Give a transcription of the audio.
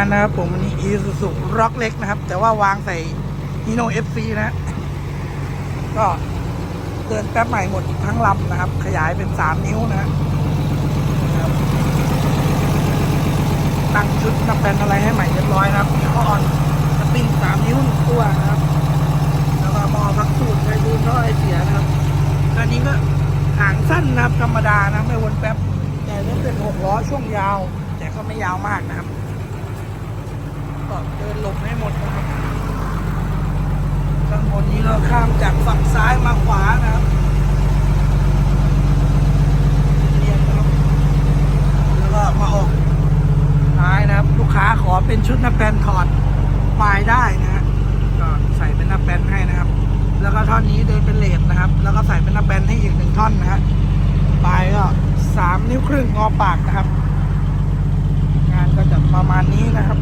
านนะครับผมวันนี้อีซูซูร็อกเล็กนะครับ แต่ว่าวางใส่ฮีโนเอฟซีนะ ก็เดินแป๊บใหม่หมดทั้งลำนะครับ ขยายเป็นสามนิ้วนะตั้งชุดนับเป็นอะไรให้ใหม่เรียบร้อยนะครับแล้วก็ออนสปริงสามนิ้วหนึ่งตัวนะครับ แล้วก็มอพักสูตรไฟบูนท่อไอเสียนะครับอันนี้ก็หางสั้นนะครับธรรมดานะไม่วนแป๊บแต่ถ้าเป็นหกล้อช่วงยาว แต่ก็ไม่ยาวมากนะครับ เดินหลบให้หมดนะครับข้างบนนี้เราข้ามจากฝั่งซ้ายมาขวานะครับเรียนครับ แล้วก็มาออกท้ายนะครับ ลูกค้าขอเป็นชุดหน้าแปลนถอดปลายได้นะฮะก็ใส่เป็นหน้าแปลนให้นะครับ แล้วก็ท่อนนี้เดินเป็นเลดนะครับ แล้วก็ใส่เป็นหน้าแปลนให้อีกหนึ่งท่อนนะฮะปลายก็สามนิ้วครึ่งงอปากนะครับ งานก็จะประมาณนี้นะครับ